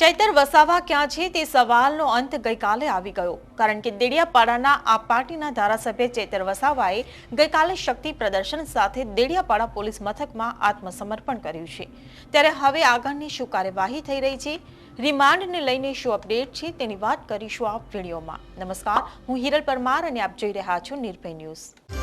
ચૈતર વસાવા ક્યાં છે તે સવાલનો અંત ગઈકાલે આવી ગયો. કારણ કે દેડિયાપાડાના આ પાર્ટીના ધારાસભ્ય ચૈતર વસાવાએ ગઈકાલે શક્તિ પ્રદર્શન સાથે દેડિયાપાડા પોલીસ મથકમાં આત્મસમર્પણ કર્યું છે. ત્યારે હવે આગળની શું કાર્યવાહી થઈ રહી છે, રિમાન્ડને લઈને શું અપડેટ છે તેની વાત કરીશું આ વિડીયોમાં. નમસ્કાર, હું હિરલ પરમાર અને આપ જોઈ રહ્યા છો નિર્ભય ન્યૂઝ.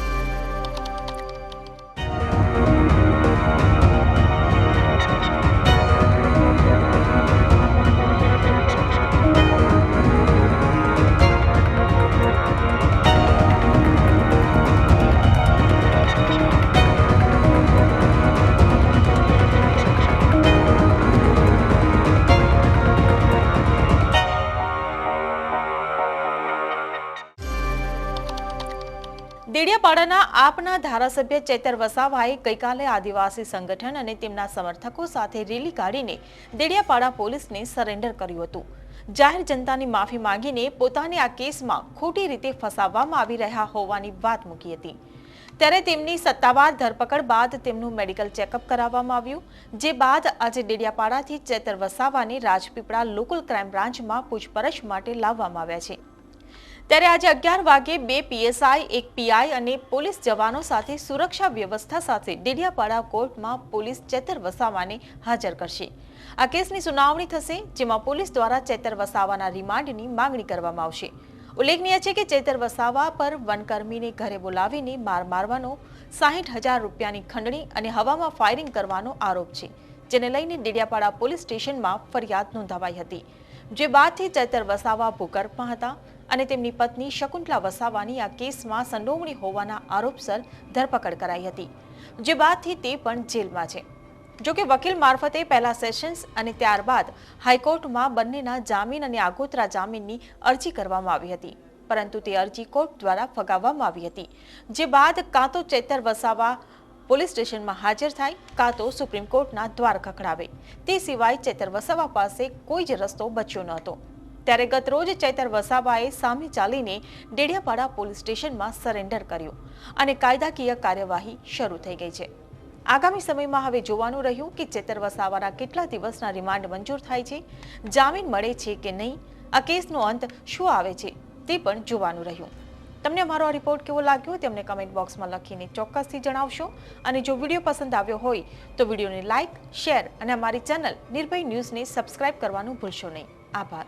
દેડિયાપાડાના આપના ધારાસભ્ય ચેતર વસાવાએ ગઈકાલે આદિવાસી સંગઠન અને તેમના સમર્થકો સાથે રેલી કાઢીને દેડિયાપાડા પોલીસને સરેન્ડર કર્યું હતું. જાહેર જનતાની માફી માંગીને પોતાને આ કેસમાં ખોટી રીતે ફસાવવામાં આવી રહ્યા હોવાની વાત મૂકી હતી. ત્યારે તેમની સત્તાવાર ધરપકડ બાદ તેમનું મેડિકલ ચેકઅપ કરાવવામાં આવ્યું, જે બાદ આજે ડેડિયાપાડાથી ચેતર વસાવાને રાજપીપળા લોકલ ક્રાઇમ બ્રાન્ચમાં પૂછપરછ માટે લાવવામાં આવ્યા છે. ત્યારે આજે અગિયાર વાગે બે પીએસઆઈ, એક પીઆઈ અને પોલીસ જવાનો સાથે સુરક્ષા વ્યવસ્થા સાથે ડેડિયાપાડા કોર્ટમાં પોલીસ ચેતર વસાવાને હાજર કરશે. આ કેસની સુનાવણી થશે, જેમાં પોલીસ દ્વારા ચેતર વસાવાના રિમાન્ડની માંગણી કરવામાં આવશે. ઉલ્લેખનીય છે કે ચેતર વસાવા પર વનકર્મીને ઘરે બોલાવીને માર મારવાનો સાહીઠ હજાર રૂપિયાની ખંડણી અને હવામાં ફાયરિંગ કરવાનો આરોપ છે, જેને લઈને ડેડિયાપાડા પોલીસ સ્ટેશનમાં ફરિયાદ નોંધાવાઈ હતી. જે બાદથી ચેતર વસાવા ભૂગર્ભમાં હતા અને તેમની પત્ની શકુંતલા વસાવાની આ કેસમાં સંડોવણી હોવાના આરોપસર ધરપકડ કરાઈ હતી. જે બાદથી તે પણ જેલમાં છે. જોકે વકીલ મારફતે પહેલા સેશન્સ અને ત્યારબાદ હાઈકોર્ટમાં બંનેના જામીન અને આગોતરા જામીનની અરજી કરવામાં આવી હતી. પરંતુ તે અરજી કોર્ટ દ્વારા ફગાવવામાં આવી હતી. જે બાદ કાં તો ચેતર વસાવા પોલીસ સ્ટેશનમાં હાજર થાય, કાં તો સુપ્રીમ કોર્ટના દ્વાર ખખડાવે. તે સિવાય ચેતર વસાવા પાસે કોઈ જ રસ્તો બચ્યો ન હતો ત્યારે ગતરોજ ચૈતર વસાવાએ સામે ચાલીને ડેડિયાપાડા પોલીસ સ્ટેશનમાં સરેન્ડર કર્યું અને કાયદાકીય કાર્યવાહી શરૂ થઈ ગઈ છે. આગામી સમયમાં હવે જોવાનું રહ્યું કે ચેતર વસાવાના કેટલા દિવસના રિમાન્ડ મંજૂર થાય છે, જામીન મળે છે કે નહીં, આ કેસનો અંત શું આવે છે તે પણ જોવાનું રહ્યું. તમને અમારો આ રિપોર્ટ કેવો લાગ્યો તેમને કમેન્ટ બોક્સમાં લખીને ચોક્કસથી જણાવશો અને જો વીડિયો પસંદ આવ્યો હોય તો વિડીયોને લાઇક શેર અને અમારી ચેનલ નિર્ભય ન્યૂઝને સબસ્ક્રાઇબ કરવાનું ભૂલશો નહીં. આભાર.